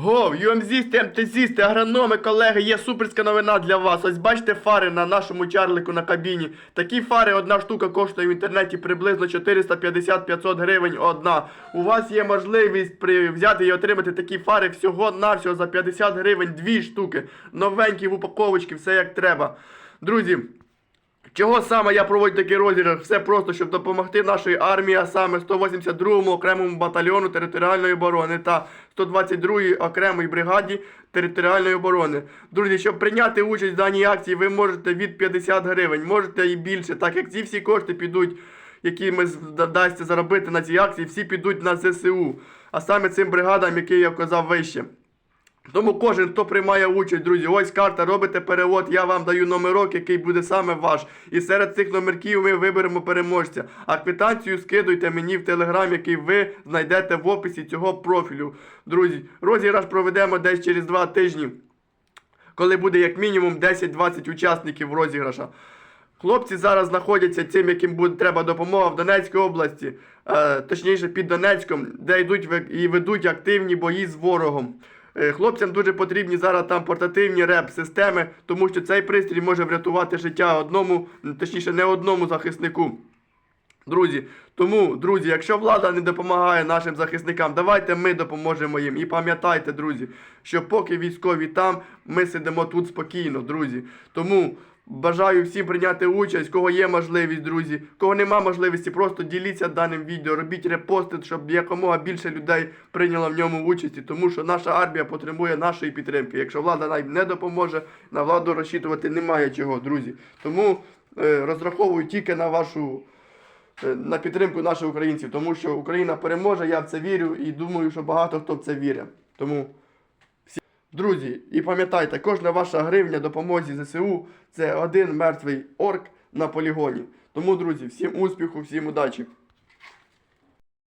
Гов, UMZ, МТЗісти, агрономи, колеги, є суперська новина для вас. Ось бачите фари на нашому чарлику на кабіні. Такі фари, одна штука коштує в інтернеті приблизно 450-500 гривень одна. У вас є можливість при... взяти і отримати такі фари всього-навсього за 50 гривень, дві штуки. Новенькі в упаковочці, все як треба. Друзі, Чого саме я проводжу такий розіграш? Все просто, щоб допомогти нашій армії, а саме 182-му окремому батальйону територіальної оборони та 122-й окремій бригаді територіальної оборони. Друзі, щоб прийняти участь в даній акції, ви можете від 50 гривень, можете і більше, так як ці всі кошти підуть, які ми вдасться заробити на цій акції, всі підуть на ЗСУ. А саме цим бригадам, які я вказав вище. Тому кожен, хто приймає участь, друзі, ось карта, робите перевод, я вам даю номерок, який буде саме ваш. І серед цих номерків ми виберемо переможця. А квитанцію скидуйте мені в телеграм, який ви знайдете в описі цього профілю. Друзі, розіграш проведемо десь через два тижні, коли буде як мінімум 10-20 учасників розіграша. Хлопці зараз знаходяться цим, яким буде треба допомога в Донецькій області, е, точніше під Донецьком, де йдуть і ведуть активні бої з ворогом. Е, Хлопцям дуже потрібні зараз там портативні реп-системи, тому що цей пристрій може врятувати життя одному, точніше не одному захиснику. Друзі, тому, друзі, якщо влада не допомагає нашим захисникам, давайте ми допоможемо їм. І пам'ятайте, друзі, що поки військові там, ми сидимо тут спокійно, друзі. Тому бажаю всім прийняти участь, кого є можливість, друзі. Кого нема можливості, просто діліться даним відео, робіть репости, щоб якомога більше людей прийняло в ньому участь, тому що наша армія потребує нашої підтримки. Якщо влада нам не допоможе, на владу розчитувати немає чого, друзі. Тому е, розраховую тільки на вашу на підтримку наших українців, тому що Україна переможе, я в це вірю і думаю, що багато хто в це вірить. Тому всі друзі, і пам'ятайте, кожна ваша гривня допомозі ЗСУ це один мертвий орк на полігоні. Тому, друзі, всім успіху, всім удачі!